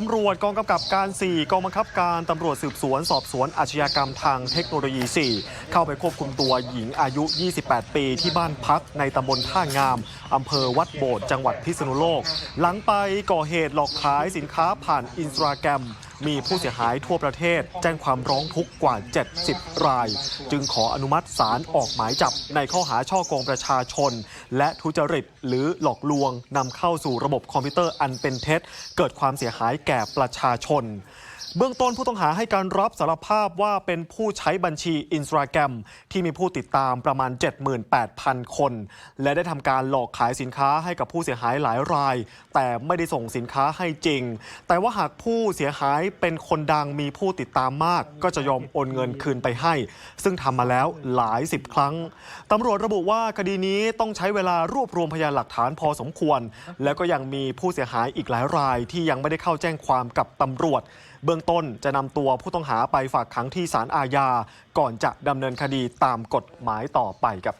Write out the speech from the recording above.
ตำรวจกองกำกับการ 4 กองบังคับการตำรวจสืบสวนสอบสวนอาชญากรรมทางเทคโนโลยี 4 เข้าไปควบคุมตัวหญิงอายุ 28 ปี ที่บ้านพักในตำบลท่างามอำเภอวัดโบดจังหวัดพิษณุโลก หลังไปก่อเหตุหลอกขายสินค้าผ่านอินสตาแกรมมีผู้เสียหายทั่วประเทศ แจ้งความร้องทุกข์กว่า 70 ราย จึงขออนุมัติศาลออกหมายจับในข้อหาช่อกงประชาชน และทุจริตหรือหลอกลวงนำเข้าสู่ระบบคอมพิวเตอร์อันเป็นเท็จ เกิดความเสียหายแก่ประชาชน เบื้องต้นผู้ต้องหาให้การรับสารภาพว่าเป็นผู้ใช้บัญชีอินสตาแกรมที่มีผู้ติดตามประมาณ 78,000 คน และได้ทำการหลอกขายสินค้าให้กับผู้เสียหายหลายราย แต่ไม่ได้ส่งสินค้าให้จริง แต่ว่าหากผู้เสียหายเป็นคนดังมีผู้ติดตามมาก ก็จะยอมโอนเงินคืนไปให้ ซึ่งทำมาแล้วหลายสิบครั้งตำรวจระบุว่าคดีนี้ต้องใช้เวลารวบรวมพยานหลักฐานพอสมควร แล้วก็ยังมีผู้เสียหายอีกหลายรายที่ยังไม่ได้เข้าแจ้งความกับตำรวจ เบื้องต้นจะนำตัวผู้ต้องหาไปฝากขังที่ศาลอาญา ก่อนจะดำเนินคดีตามกฎหมายต่อไปครับ